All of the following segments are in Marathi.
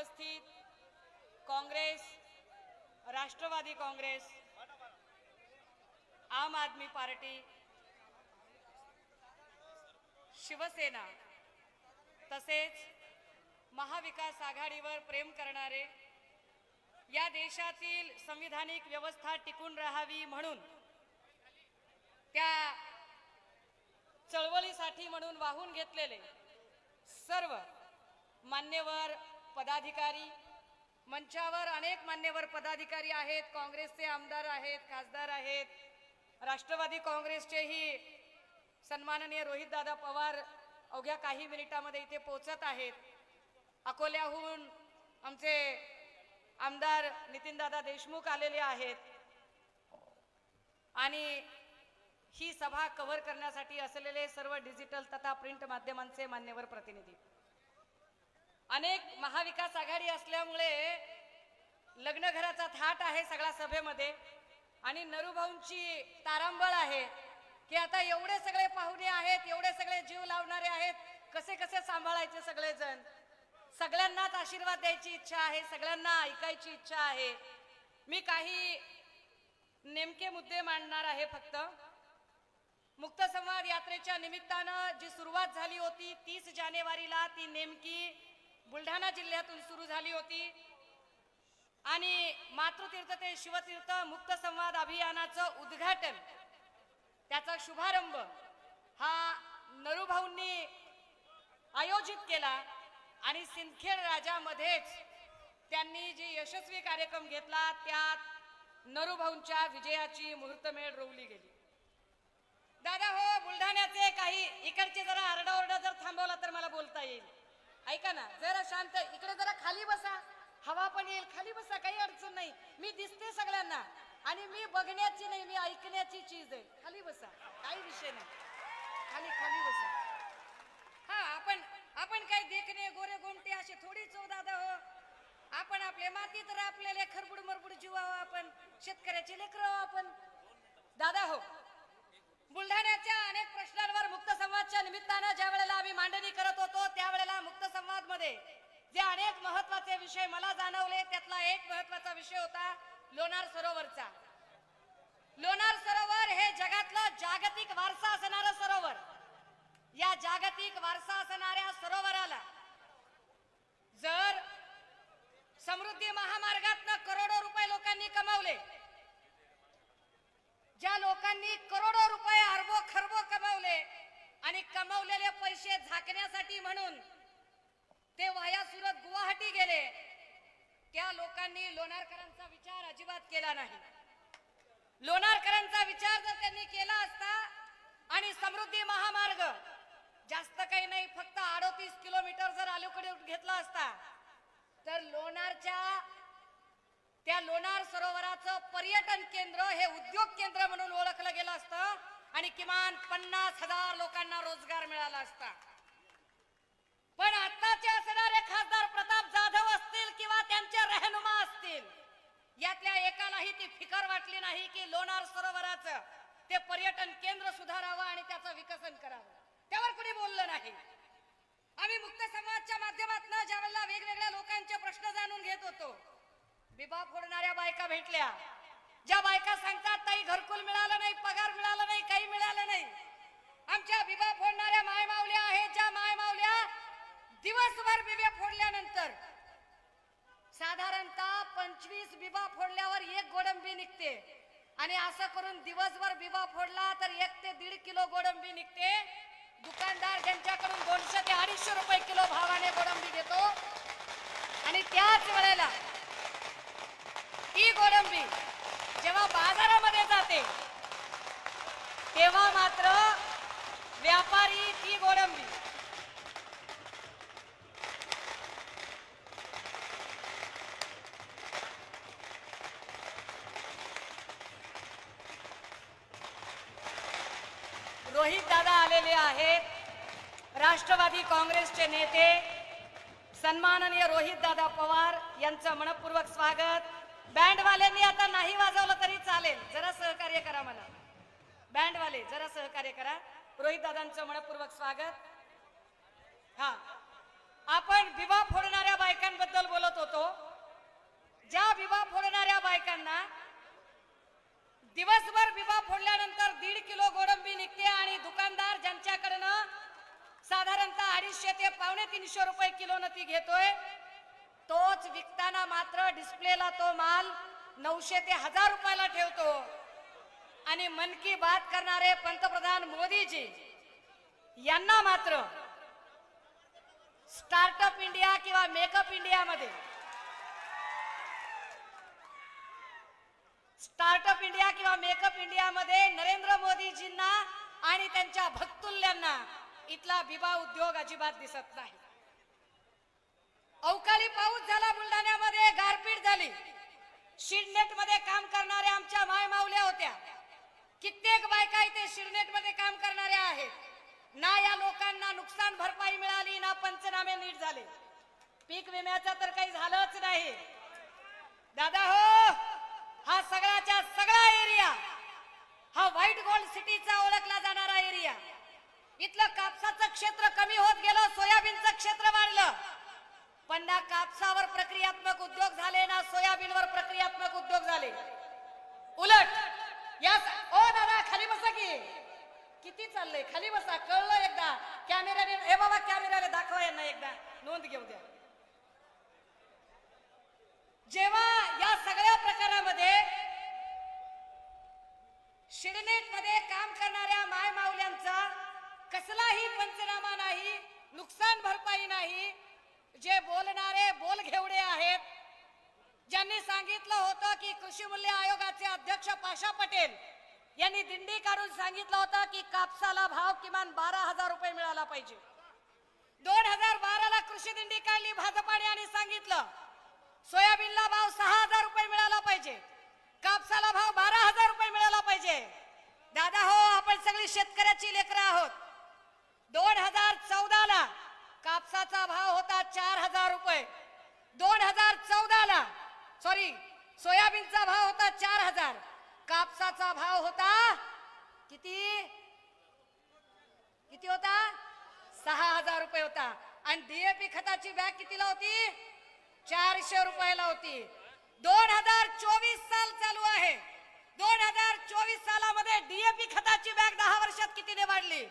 उपस्थित काँग्रेस राष्ट्रवादी काँग्रेस आम आदमी पार्टी शिवसेना तसेच महाविकास आघाडीवर प्रेम करणारे या देशातील संविधानिक व्यवस्था टिकून राहावी म्हणून त्या चळवळीसाठी म्हणून वाहून घेतलेले सर्व मान्यवर पदाधिकारी. मंचावर अनेक मान्यवर पदाधिकारी आहेत काँग्रेसचे आमदार आहेत खासदार आहेत. राष्ट्रवादी काँग्रेसचेही सन्माननीय रोहितदादा पवार अवघ्या काही मिनिटामध्ये इथे पोचत आहेत. अकोल्याहून आमचे आमदार नितीनदादा देशमुख आलेले आहेत. आणि ही सभा कव्हर करण्यासाठी असलेले सर्व डिजिटल तथा प्रिंट माध्यमांचे मान्यवर प्रतिनिधी. अनेक महाविकास आघाडी असल्यामुळे लग्नघराचा थाट आहे सगळ्या सभेमध्ये. आणि नरूभाऊंची तारांबळ आहे की आता एवढे सगळे पाहुणे आहेत एवढे सगळे जीव लावणारे आहेत कसे कसे सांभाळायचे सगळेजण? सगळ्यांनाच आशीर्वाद द्यायची इच्छा आहे सगळ्यांना ऐकायची इच्छा आहे. मी काही नेमके मुद्दे मांडणार आहे फक्त. मुक्त संवाद यात्रेच्या निमित्तानं जी सुरुवात झाली होती तीस जानेवारीला ती नेमकी बुलढाणा जिल्ह्यातून सुरू झाली होती. आणि मातृतीर्थ ते शिवतीर्थ मुक्त संवाद अभियानाचं उद्घाटन त्याचा शुभारंभ हा नरूभाऊंनी आयोजित केला आणि सिंदखेड राजामध्येच त्यांनी जे यशस्वी कार्यक्रम घेतला त्यात नरूभाऊंच्या विजयाची मुहूर्तमेळ रोवली गेली. दादा हो बुलढाण्याचे काही इकडचे जरा आरडाओरडा जर थांबवला तर मला बोलता येईल. ऐका ना जरा शांत इकडे जरा खाली बसा. हवा पण येईल खाली बसा काही अडचण नाही. मी दिसते सगळ्यांना. आणि मी बघण्याची नाही मी ऐकण्याची चीज आहे. खाली बसा काही विषय नाही. खाली खाली बसा. हा आपण आपण काही देखणे गोरे गोमटे असे थोडी चो दादा हो. आपण आपले माती तर आपल्याला खरबुड मरबुड जीवावं आपण शेतकऱ्याचे लेकर आपण. दादा हो बुलढाण्याच्या अनेक प्रश्नांवर मुक्त संवादच्या निमित्तानं ज्या वेळेला आम्ही मांडणी करत होतो त्यावेळेला मुक्त संवादमध्ये जे अनेक महत्त्वाचे विषय मला जाणवले त्यातला एक महत्त्वाचा विषय होता लोणार सरोवरचा. लोणार सरोवर हे जगातलं जागतिक वारसा असणारं सरोवर. या जागतिक वारसा असणाऱ्या सरोवराला जर समृद्धी महामार्गातनं करोडो रुपये लोकांनी कमावले ज्या लोकांनी करोडो रुपये अरबो खरबो कमावले आणि कमावलेले पैसे झाकण्यासाठी म्हणून ते वाया सुरत गुवाहाटी गेले. त्या लोकांनी लोणारकरांचा विचार अजिबात केला नाही. लोणारकरांचा विचार जर त्यांनी केला असता आणि समृद्धी महामार्ग जास्त काही नाही फक्त अडोतीस किलोमीटर जर अलीकडे घेतला असता तर लोणारच्या त्या लोणार सरोवराचं पर्यटन केंद्र हे उद्योग केंद्र म्हणून ओळखलं गेलं असतं आणि किमान पन्नास हजार लोकांना रोजगार मिळाला असता. पण आताचे असणारे खासदार प्रताप जाधव असतील किंवा त्यांचे रहनुमा असतील यातल्या ती फिकर वाटली नाही की लोणार सरोवराचं ते पर्यटन केंद्र सुधारावं आणि त्याचं विकसन करावं. त्यावर कुणी बोललं नाही. आम्ही मुक्त समाजच्या माध्यमातून ज्यावेळेला वेगवेगळ्या लोकांचे प्रश्न जाणून घेत होतो विभा फोडणाऱ्या बायका भेटल्या. ज्या बायका सांगतात ताई घरकुल मिळालं नाही पगार मिळाला नाही काही मिळालं नाही. आमच्या बिबा फोडणाऱ्या मायमावल्या आहेत ज्या मायमावल्या दिवसभर बिबे फोडल्यानंतर साधारणतः पंचवीस बिबा फोडल्यावर एक गोडंबी निघते. आणि असं करून दिवसभर बिबा फोडला तर एक ते दीड किलो गोडंबी निघते. दुकानदार ज्यांच्याकडून दोनशे ते अडीचशे रुपये किलो भावाने गोडंबी घेतो. आणि त्याच वेळेला ही गोडंबी जेव्हा बाजारामध्ये जाते तेव्हा मात्र व्यापारी ती गोडंबी पक्षाचे नेते सन्माननीय रोहितदादा पवार यांचं मनपूर्वक स्वागत. बँडवाल्यांनी आता नाही वाजवलं तरी चालेल. जरा सहकार्य करा मला. बँडवाले जरा सहकार्य करा. रोहितदादांचं मनपूर्वक स्वागत. हा. आपण विवाह फोडणाऱ्या बायकांबद्दल बोलत होतो. ज्या विवाह फोडणाऱ्या बायकांना दिवसभर विवाह फोडल्यानंतर दीड किलो गोडंबी निघते आणि दुकानदार ज्यांच्याकडनं साधारणतः अडीचशे ते पावणे तीनशे रुपये किलोनं ती घेतोय. तोच विकताना मात्र डिस्प्लेला तो माल नऊशे ते हजार रुपयाला ठेवतो. आणि मन की बात करणारे पंतप्रधान मोदीजी यांना मात्र स्टार्टअप इंडिया किंवा मेकअप इंडियामध्ये स्टार्टअप इंडिया किंवा मेकअप इंडियामध्ये नरेंद्र मोदीजींना आणि त्यांच्या भक्तुल्यांना इथला बिबा उद्योग अजिबात दिसत नाही. अवकाळी पाऊस झाला बुलढाण्यामध्ये गारपीट झाली. शिडनेटमध्ये काम करणाऱ्या आमच्या माय माऊल्या होत्या. कित्येक बायका इथे शिडनेटमध्ये काम करणाऱ्या आहेत. ना या लोकांना नुकसान भरपाई मिळाली ना पंचनामे नीट झाले. पीक विम्याचा तर काही झालंच नाही. दादा हो हा सगळ्याच्या सगळा एरिया हा व्हाईट गोल्ड सिटीचा ओळखला जाणारा एरिया इथलं कापसाचं क्षेत्र कमी होत गेलं सोयाबीनचं क्षेत्र वाढलं. पण ना कापसावर प्रक्रियात्मक उद्योग झाले ना सोयाबीनवर प्रक्रियात्मक उद्योग झाले. उलट या ओ दादा खाली बसा की. किती चाललंय? खाली बसा कळलं एकदा. कॅमेऱ्याने हे बाबा कॅमेऱ्याने दाखवा यांना एकदा. नोंद घेऊ द्या. जेव्हा या सगळ्या प्रकारामध्ये शिडनेटमध्ये काम करणाऱ्या माय माऊल्यांचा कसलाही पंचनामा नाही नुकसान भरपाई नाही. जे बोलणारे बोल घेवडे आहेत ज्यांनी सांगितलं होतं की कृषी मूल्य आयोगाचे अध्यक्ष पाशा पटेल यांनी दिंडी काढून सांगितलं होतं की कापसाला भाव किमान बारा हजार रुपये मिळाला पाहिजे. दोन हजार बाराला कृषी दिंडी काढली भाजपाने आणि सांगितलं सोयाबीनला भाव सहा हजार रुपये मिळाला पाहिजे कापसाला भाव बारा हजार रुपये मिळाला पाहिजे. दादा हो आपण सगळी शेतकऱ्याची लेकरं आहोत. दोन हजार चौदा ला कापसाचा भाव होता चार हजार रुपये. दोन हजार चौदा ला सॉरी सोयाबीनचा भाव होता चार हजार. कापसाचा भाव होता किती? किती होता? सहा हजार रुपये होता. आणि डीएपी खताची बॅग कितीला होती? चारशे रुपयाला होती. दोन हजार चोवीस साल चालू आहे. दोन हजार चोवीस सालामध्ये डीएपी खताची बॅग दहा वर्षात कितीने वाढली?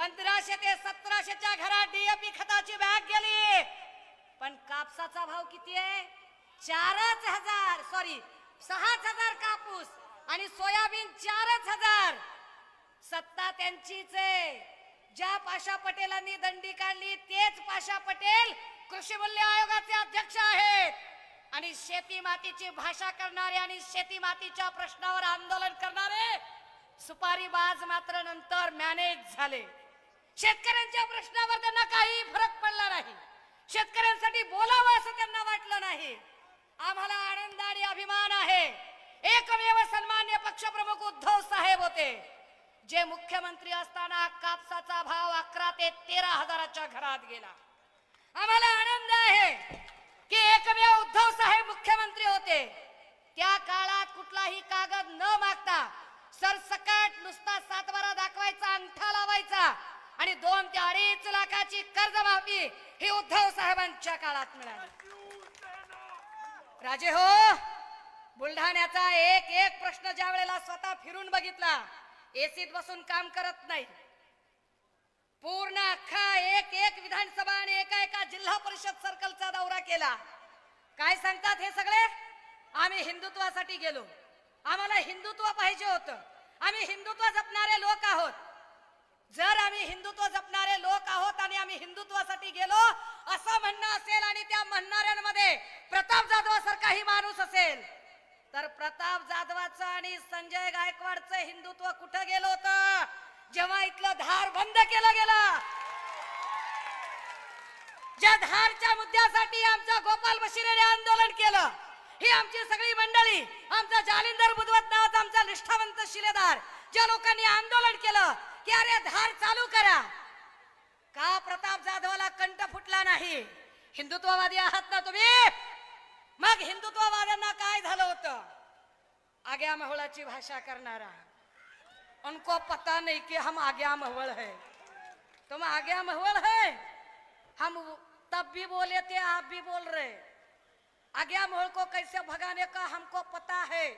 पंधराशे ते सतराशेच्या घरात डीएपी खताची बॅग गेली. पण कापसाचा भाव किती आहे? चारच हजार सॉरी सहाच हजार कापूस आणि सोयाबीन चारच हजार. सत्ता त्यांचीच आहे. ज्या पाशा पटेलांनी दंडी काढली तेच पाशा पटेल कृषी मूल्य आयोगाचे अध्यक्ष आहेत. आणि शेती मातीची भाषा करणारे आणि शेती मातीच्या प्रश्नावर आंदोलन करणारे सुपारी बाज मात्र नंतर मॅनेज झाले. शेतकऱ्यांच्या प्रश्नावर त्यांना काही फरक पडला नाही. शेतकऱ्यांसाठी बोलावं असं त्यांना वाटलं नाही. आम्हाला आनंद आणि अभिमान आहे. एकमेव सन्मान्य पक्षप्रमुख उद्धव साहेब होते. जे मुख्यमंत्री असताना कापसाचा भाव अकरा ते तेरा हजाराच्या घरात गेला. आम्हाला आनंद आहे की एकमेव उद्धव साहेब मुख्यमंत्री होते. त्या काळात कुठलाही कागद न मागता सरसकट नुसता सातबारा दाखवायचा अंगठा लावायचा आणि दोन ते अडीच लाखाची कर्जमाफी ही उद्धव साहेबांच्या काळात मिळाली. राजे हो बुलढाण्याचा एक एक प्रश्न ज्या वेळेला स्वतः फिरून बघितला एसीत बसून काम करत नाही. पूर्ण अख्खा एक एक विधानसभा आणि एका एका जिल्हा परिषद सर्कलचा दौरा केला. काय सांगतात हे सगळे? आम्ही हिंदुत्वासाठी गेलो. आम्हाला हिंदुत्व पाहिजे होतं. आम्ही हिंदुत्व जपणारे लोक आहोत. जर आम्ही हिंदुत्व जपणारे लोक आहोत आणि आम्ही हिंदुत्वासाठी गेलो असं म्हणणं असेल आणि त्या म्हणणाऱ्यांमध्ये प्रताप जाधव सारखाही माणूस असेल तर प्रताप जाधवाचं आणि संजय गायकवाडचं हिंदुत्व कुठं गेलं होतं? जेव्हा इथलं धार बंद केलं गेलं. ज्या धारच्या मुद्द्यासाठी आमचं गोपाल बशिरेने आंदोलन केलं ही आमची सगळी मंडळी आमचा जालिंदर बुधवत नावाचा आमचा निष्ठावंत शिलेदार ज्या लोकांनी आंदोलन केलं हत्यारे अरे धार चालू करा. का प्रताप जाधवाला कंठ फुटला नाही? हिंदुत्ववादी आहात ना तुम्ही? मग हिंदुत्ववाद्यांना काय झालं होतं? आग्या महोळाची भाषा करणारा. उनको पता नहीं कि हम आग्या महवल है. तुम आग्या महवल है? हम तब भी बोले थे आप भी बोल रहे. आग्या महल को कैसे भगाने का हमको पता है?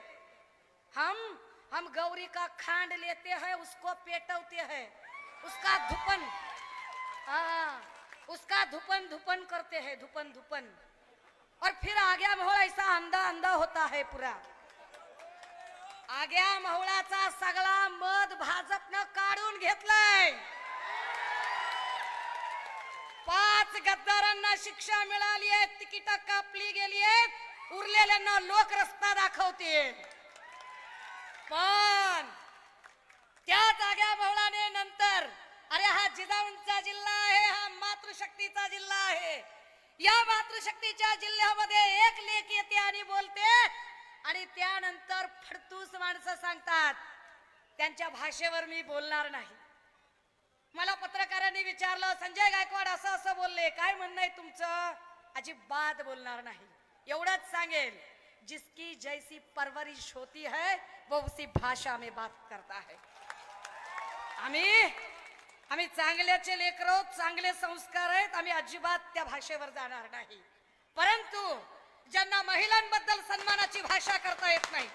हम हम गौरी का खांड लेते हैं उसको पेटवते हैं। उसका धुपन हाँ उसका धुपन धुपन करते हैं धुपन धुपन। और फिर आग्या मोहळ ऐसा अंधा अंधा होता है पुरा। आग्या मोहळाचा सगळा मध भाजपनं काढून घेतलाय। पाच गद्दारांना शिक्षा मिळाली आहे तिकीट कापली गेली आहेत उरलेल्यांना लोक रस्ता दाखवते पण त्या जाग्या बहुळाने नंतर अरे हा जिजाऊंचा जिल्हा आहे हा मातृशक्तीचा जिल्हा आहे. या मातृशक्तीच्या जिल्ह्यामध्ये एक लेख येते आणि बोलते आणि त्यानंतर फडतूस माणसं सांगतात त्यांच्या भाषेवर मी बोलणार नाही. मला पत्रकारांनी विचारलं संजय गायकवाड असं असं बोलले काय म्हणणं आहे तुमचं? अजिबात बोलणार नाही. एवढंच सांगेल जिसकी जैसी परवरिश होती है वो उसी भाषा में बात करता है। आम्ही आम्ही चांगल्याचे लेकर चांगले संस्कार आहेत आम्ही अजिबात त्या भाषेवर जाणार नाही. परंतु ज्यांना महिलांबद्दल सन्मानाची भाषा करता येत नाही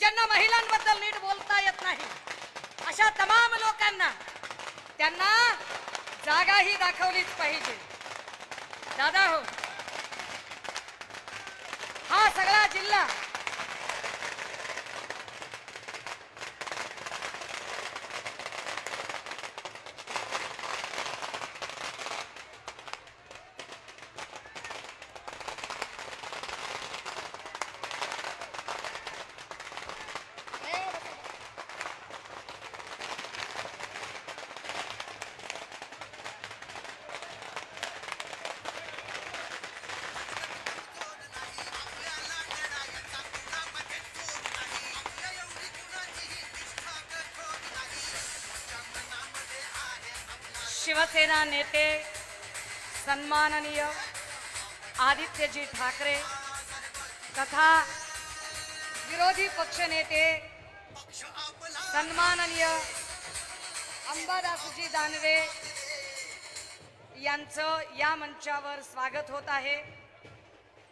ज्यांना महिलांबद्दल नीट बोलता येत नाही अशा तमाम लोकांना त्यांना जागा ही दाखवलीच पाहिजे. दादा हो हा सगळा जिल्हा. शिवसेना नेते सन्माननीय आदित्यजी ठाकरे तथा विरोधी पक्ष नेते सन्माननीय अंबादासजी दानवे यांचं या मंचावर स्वागत होत आहे.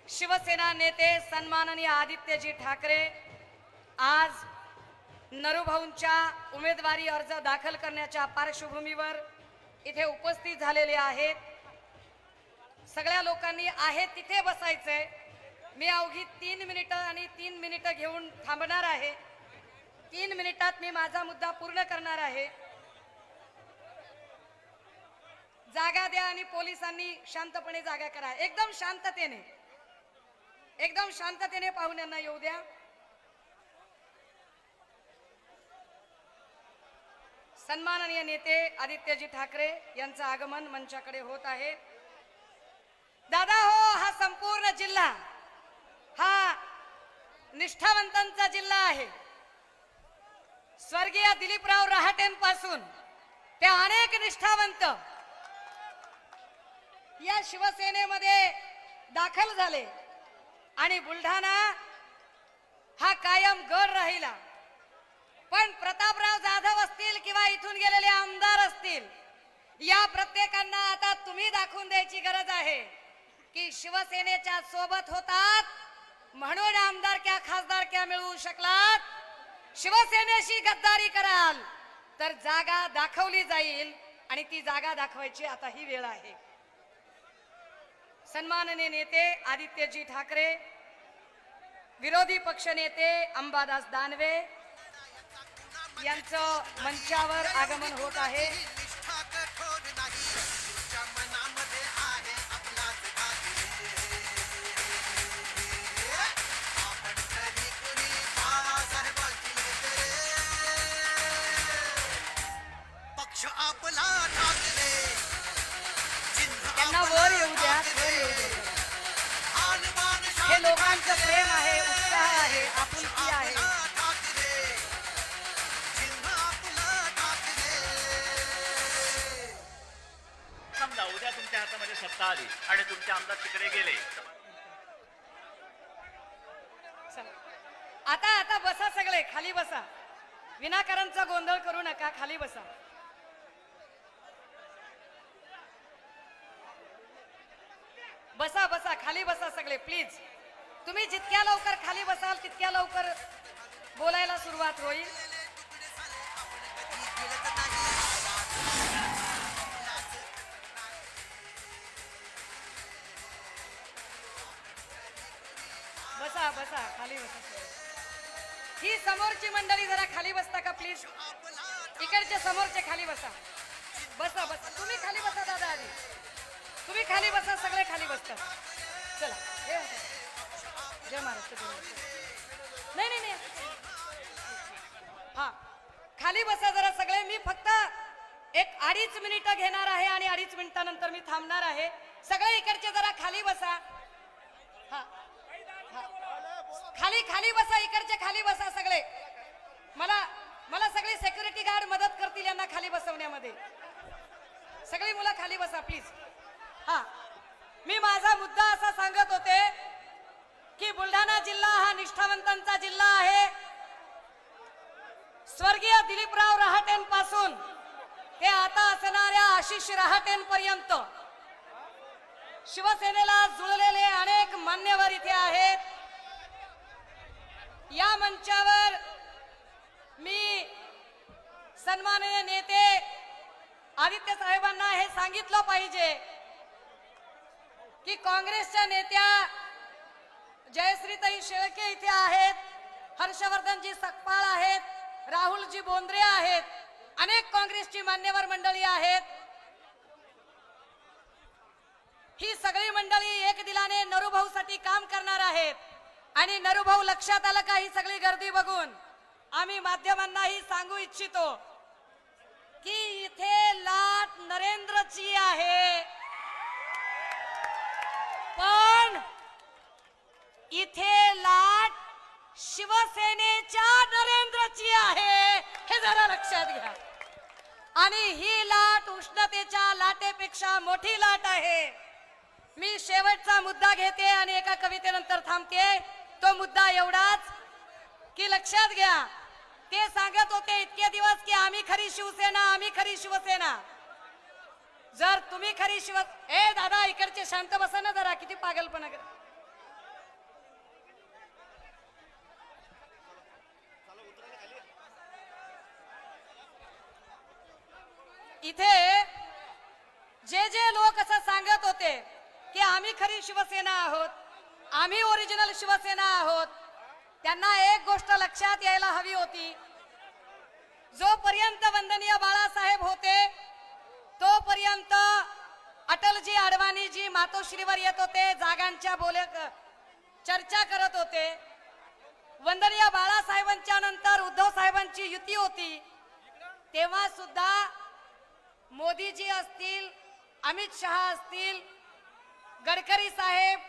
शिवसेना नेते सन्माननीय आदित्यजी ठाकरे आज नरुभाऊंच्या उमेदवारी अर्ज दाखल करण्याच्या पार्श्वभूमीवर इथे उपस्थित झालेले आहेत. सगळ्या लोकांनी आहे तिथे बसायचंय. मी अवघी तीन मिनिटं आणि तीन मिनिटं घेऊन थांबणार आहे. तीन मिनिटात मी माझा मुद्दा पूर्ण करणार आहे. जागा द्या आणि पोलिसांनी शांतपणे जागा करा. एकदम शांततेने. एकदम शांततेने पाहुण्यांना येऊ द्या. सन्माननीय नेते आदित्यजी ठाकरे यांचं आगमन मंचाकडे होत आहे. दादा हो हा संपूर्ण जिल्हा हा निष्ठावंतांचा जिल्हा आहे. स्वर्गीय दिलीपराव रहाटेंपासून ते अनेक निष्ठावंत या शिवसेनेमध्ये दाखल झाले आणि बुलढाणा हा कायम गड राहिला. पण प्रतापराव जाधव असतील किंवा इथून गेलेले आमदार असतील या प्रत्येकांना आता तुम्ही दाखवून द्यायची गरज आहे की शिवसेनेच्या सोबत होतात म्हणून आमदारक्या खासदारक्या मिळवू शकलात. शिवसेनेशी गद्दारी कराल तर जागा दाखवली जाईल आणि ती जागा दाखवायची आता ही वेळ आहे. सन्माननीय नेते आदित्यजी ठाकरे विरोधी पक्षनेते अंबादास दानवे यांचं मंचावर आगमन होत आहे. निष्ठा नाही मनामध्ये पक्ष आपला त्यांना वर येऊ द्या. हे लोकांचं प्रेम आहे. तुमच्या सत्ता आली आणि तुमचे आमदार तिकडे गेले. चला. आता आता बसा सगळे खाली बसा. विनाकारांचा गोंधळ करू नका खाली बसा. बसा बसा खाली बसा सगळे प्लीज तुम्ही जितक्या लवकर खाली बसाल तितक्या लवकर बोलायला सुरुवात होईल. बसा खाली बसा ही समोरची मंडळी जरा खाली बसता का प्लीज इकडचे समोरचे खाली बसा. बसा बसा. तुम्ही खाली बसा दादा आधी. तुम्ही खाली बसा सगळे खाली बसता चला जय महाराष्ट्र. नाही नाही नाही. हा. खाली बसा जरा सगळे. मी फक्त एक अडीच मिनिटं घेणार आहे आणि अडीच मिनिटानंतर मी थांबणार आहे. सगळे इकडचे जरा खाली बसा हा हा. खाली खाली बसा इकडचे खाली बसा सगळे. मला मला सगळे सेक्युरिटी गार्ड मदत करतील यांना खाली बसवण्यामध्ये. सगळी मुलं खाली बसा प्लीज हा. मी माझा मुद्दा असा सांगत होते की बुलढाणा जिल्हा हा निष्ठावंतांचा जिल्हा आहे. स्वर्गीय दिलीपराव रहाटेंपासून ते आता असणाऱ्या आशिष रहाटेंपर्यंत. शिवसेनेला जुळलेले अनेक मान्यवर इथे आहेत. या मंचावर मी सन्माननीय नेते आदित्य साहेबांना हे सांगितलं पाहिजे की काँग्रेसच्या नेत्या जयश्रीताई शेळके इथे आहेत हर्षवर्धनजी सकपाळ आहेत राहुलजी बोंद्रे आहेत अनेक काँग्रेसची मान्यवर मंडळी आहेत. ही सगळी मंडळी एक दिलाने नरुभाऊसाठी काम करणार आहेत. आणि नरुभाऊ लक्षात आलं का ही सगळी गर्दी बघून? आम्ही माध्यमांनाही सांगू इच्छितो की इथे लाट नरेंद्रची आहे. पण इथे लाट शिवसेनेच्या नरेंद्रची आहे. हे जरा लक्षात घ्या. आणि ही लाट उष्णतेच्या लाटेपेक्षा मोठी लाट आहे. मी शेवटचा मुद्दा घेते आणि एका कवितेनंतर थांबते. तो मुद्दा एवढाच की लक्षात घ्या. ते सांगत होते इतके दिवस की आम्ही खरी शिवसेना आम्ही खरी शिवसेना. जर तुम्ही खरी शिव ए दादा इकडचे शांत बसा ना जरा किती पागलपणा इथे जे जे लोक असं सांगत होते की आम्ही खरी शिवसेना आहोत आम्ही ओरिजिनल शिवसेना आहोत. त्यांना एक गोष्ट लक्षात यायला हवी होती. जोपर्यंत वंदनीय बाळासाहेब होते तोपर्यंत अटलजी अडवाणीजी मातोश्रीवर येत होते जागांच्या बोले चर्चा करत होते. वंदनीय बाळासाहेबांच्या नंतर उद्धव साहेबांची युती होती. तेव्हा सुद्धा मोदीजी असतील अमित शहा असतील गडकरी साहेब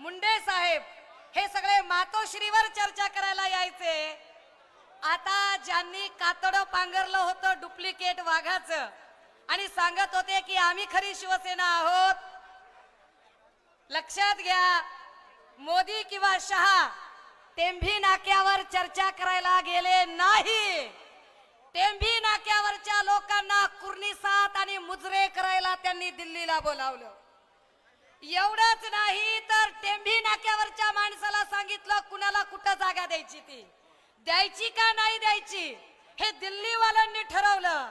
मुंडे साहेब हे सगळे मातोश्रीवर चर्चा करायला यायचे. आता ज्यांनी कातड पांघरलं होतं डुप्लिकेट वाघाचं आणि सांगत होते की आम्ही खरी शिवसेना आहोत. लक्षात घ्या मोदी किंवा शहा टेंभी नाक्यावर चर्चा करायला गेले नाही. टेंभी नाक्यावरच्या लोकांना कुर्निसात आणि मुजरे करायला त्यांनी दिल्लीला बोलावलं. एवढंच नाही तर टेंभी नाक्यावरच्या माणसाला सांगितलं कुणाला कुठं जागा द्यायची ती? द्यायची का नाही द्यायची? हे दिल्लीवाल्यांनी ठरवलं.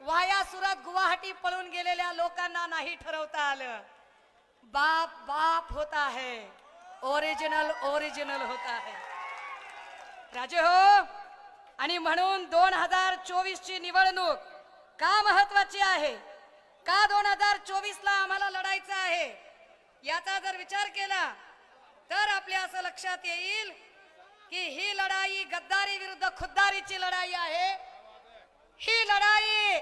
वाया सुरात गुवाहाटी पळून गेलेल्या लोकांना नाही ठरवता आलं. बाप बाप होता है. ओरिजिनल ओरिजिनल होता है. राजे हो आणि म्हणून दोन हजार चोवीस ची निवडणूक का महत्वाची आहे? का दोन हजार चोवीस ला आम्हाला लढायचं आहे? याचा जर विचार केला तर आपल्या असं लक्षात येईल की ही लढाई गद्दारी विरुद्ध खुद्दारीची लढाई आहे. ही लढाई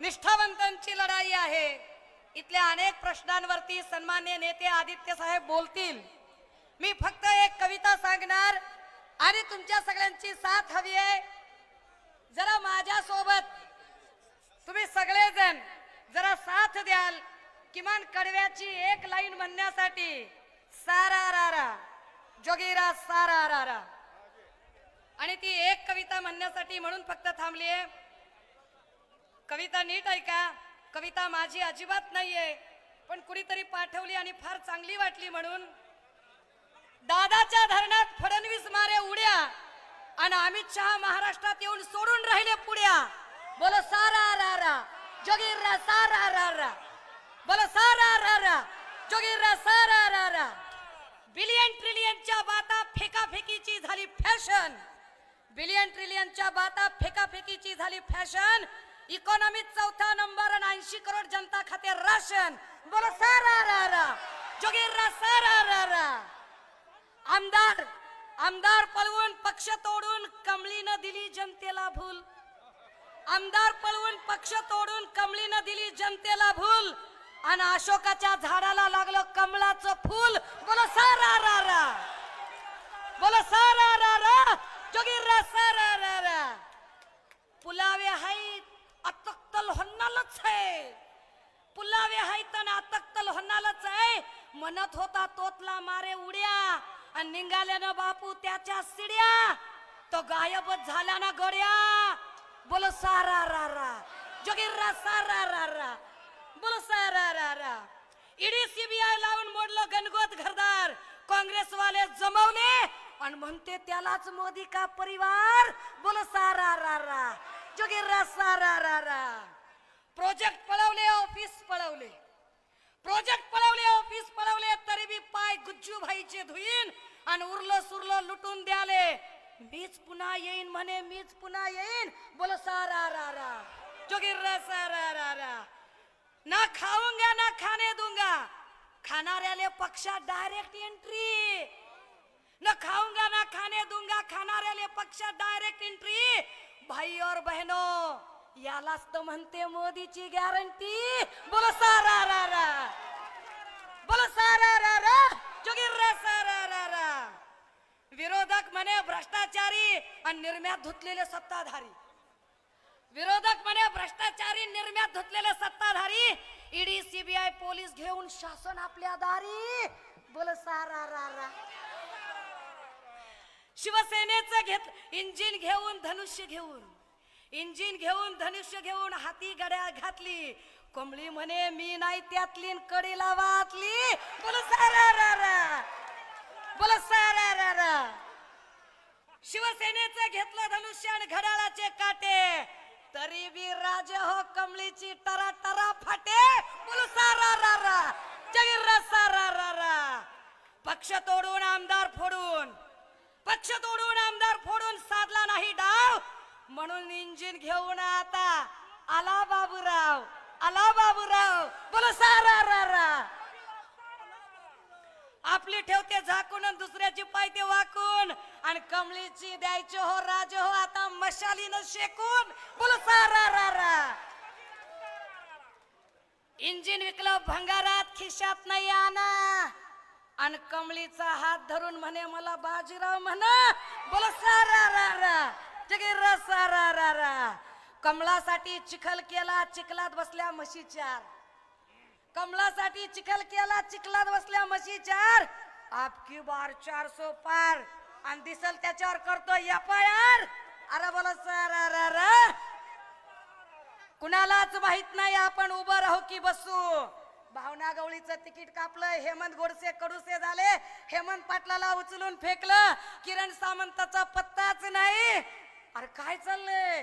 निष्ठावंतांची लढाई आहे. इथल्या अनेक प्रश्नांवरती सन्मान्य नेते आदित्य साहेब बोलतील. मी फक्त एक कविता सांगणार आणि तुमच्या सगळ्यांची साथ हवी आहे. जरा माझ्या सोबत तुम्ही सगळेजण जरा साथ द्याल. किमान कडव्याची एक लाईन म्हणण्यासाठी सारा रारा. जोगीरा सारा रारा. आणि ती एक कविता म्हणण्यासाठी म्हणून फक्त थांबलीये कविता नीट ऐका. कविता माझी अजिबात नाहीये पण कुणीतरी पाठवली आणि फार चांगली वाटली म्हणून. दादाच्या धरणात फडणवीस मारे उड्या आणि अमित शहा महाराष्ट्रात येऊन सोडून राहिले पुढ्या बोलो जोगीर रा सारा रा रा। बोलो सारा रा रा। जोगीर रा सारा रा रा। बिलियन ट्रिलियनच्या बाता फेकाफेकीची झाली फॅशन. बिलियन ट्रिलियनच्या बाता फेकाफेकीची झाली फॅशन. इकॉनॉमीत चौथा नंबर आणि ऐंशी करोड जनता खाते राशन. बोलो सारा रा रा। जोगीर रा सारा रा रा। आमदार आमदार पळवून पक्ष तोडून कमलीनं दिली जनतेला भूल. आमदार पळवून पक्ष तोडून कमळीनं दिली जनतेला भूल. आणि अशोकाच्या झाडाला लागलं कमळाचं फूल. बोलो सारा रा रा बोलो सारा रा रा जोगी रा सारा रा रा पुलावे हाय अतक्तल होन्नालच आहे पुलावे हायत आणि अतक्तल होन्नालच आहे म्हणत होता तोतला मारे उड्या. आणि निघाल्यानं बापू त्याच्या सिड्या. तो गायबच झाला ना गड्या. बोलो सारा रा रा. जोगीर रा सारा रा रा. बोलो सारा रा रा. ईडी सीबीआय लावून मोडलं गणगोत घरदार. काँग्रेसवाले जमवले आणि म्हणते त्यालाच मोदी का परिवार? बोलो सारा रा रा. जोगीर रा सारा रा रा. प्रोजेक्ट पळवले ऑफिस पळवले. प्रोजेक्ट पळवले ऑफिस पळवले तरी बी पाय गुज्जू भाईचे धुईन आणि उरलं सुरलं लुटून द्याले. मीच पुन्हा येईन म्हणे मीच पुन्हा येईन. बोल सारा रा रा. जोगीर रा सारा रा रा. ना खाऊंगा ना खाने दूंगा खाणाऱ्याले पक्षात डायरेक्ट एंट्री न खाऊंगा ना खाने दूंगा खाणाऱ्याले पक्षात डायरेक्ट एंट्री भाई और बहनो यालाच तर म्हणते मोदीची गॅरंटी बोलो सारा रा रा. बोलो सारा रा रा. जोगीर सारा. रा विरोधक म्हणे भ्रष्टाचारी आणि निर्म्यात धुतलेले सत्ताधारी. विरोधक म्हणे भ्रष्टाचारी निर्म्यात धुतलेले सत्ताधारी. ईडी सीबीआय पोलीस घेऊन शासन आपल्या दारी. बोल सारा रा रा. शिवसेनेचं घेत इंजिन घेऊन धनुष्य घेऊन. इंजिन घेऊन धनुष्य घेऊन हाती गड्या घातली. कोंबडी म्हणे मी नाही त्यातली न कडेला वातली बोल सारा रा रा. बोला सारा रा रा शिवसेनेचं घेतलं धनुष्य आणि घड्याळाचे काटे. तरी बी राज हो कमळीची टरा टरा फाटे. बोल सारा रा रा जगीर रा सारा रा रा पक्ष तोडून आमदार फोडून. पक्ष तोडून आमदार फोडून साधला नाही डाव. म्हणून इंजिन घेऊन आता आला बाबूराव. आला बाबूराव. बोल सारा रा रा. आपली ठेवते झाकून आणि दुसऱ्याची पायते वाकून. आणि कमळीची द्यायची हो राज हो आता मशालीनं शेकून. बोल सारा रा रा इंजिन विकलं भंगारात खिशात नाही आणा. आणि कमळीचा हात धरून म्हणे मला बाजीराव म्हणा. बोल सारा रा रा रा. सारा रा रा कमळासाठी चिखल केला चिखलात बसल्या म्हशी चार कमलासाठी चिखल केला चिखलात बसल्या म्हशी चार. आपकी बार चार सो पार. आणि दिसल त्याच्यावर करतो एफ आय आर अरे बोला सर अरे कुणालाच माहीत नाही आपण उभं राहू की बसू. भावना गवळीचं तिकीट कापलं हेमंत गोडसे कडूसे झाले. हेमंत पाटलाला उचलून फेकलं. किरण सामंताचा पत्ताच नाही. अरे काय चाललंय?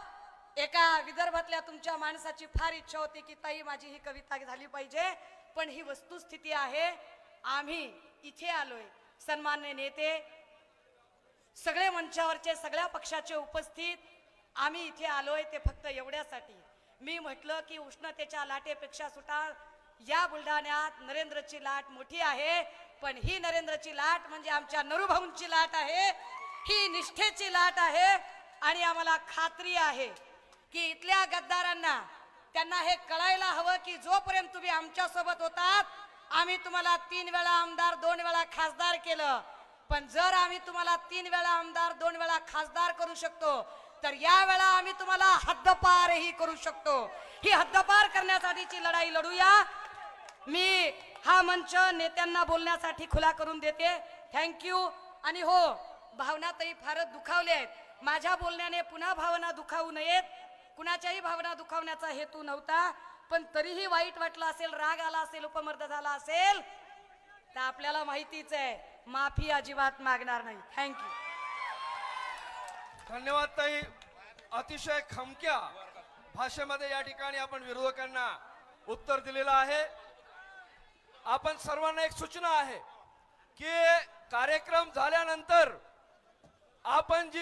एका विदर्भातल्या तुमच्या माणसाची फार इच्छा होती की ताई माझी ही कविता झाली पाहिजे पण ही वस्तुस्थिती आहे. आम्ही इथे आलोय. सन्मान्य नेते सगळे मंचावरचे सगळ्या पक्षाचे उपस्थित आम्ही इथे आलोय ते फक्त एवढ्यासाठी. मी म्हटलं की उष्णतेच्या लाटेपेक्षा सुटा या बुलढाण्यात नरेंद्रची लाट मोठी आहे पण ही नरेंद्रची लाट म्हणजे आमच्या नरुभाऊंची लाट आहे. ही निष्ठेची लाट आहे आणि आम्हाला खात्री आहे. की इथल्या गद्दारांना त्यांना हे कळायला हवं की जोपर्यंत तुम्ही आमच्यासोबत होतात आम्ही तुम्हाला तीन वेळा आमदार दोन वेळा खासदार केलं. पण जर आम्ही तुम्हाला तीन वेळा आमदार दोन वेळा खासदार करू शकतो तर यावेळा आम्ही तुम्हाला हद्दपारही करू शकतो. ही हद्दपार करण्यासाठीची लढाई लढूया. मी हा मंच नेत्यांना बोलण्यासाठी खुला करून देते. थँक्यू आणि हो भावनातही फारच दुखावले आहेत. माझ्या बोलण्याने पुन्हा भावना दुखावू नयेत. कुणाच्याही भावना दुखावण्याचा हेतू नव्हता पण तरीही वाईट वाटलं असेल राग आला असेल उपमर्द झाला असेल तर आपल्याला माहितीच आहे माफी अजिबात मागणार नाही. थँक्यू धन्यवाद ताई. अतिशय खमक्या भाषेमध्ये या ठिकाणी आपण विरोधकांना उत्तर दिलेलं आहे. आपण सर्वांना एक सूचना आहे की कार्यक्रम झाल्यानंतर आपण जी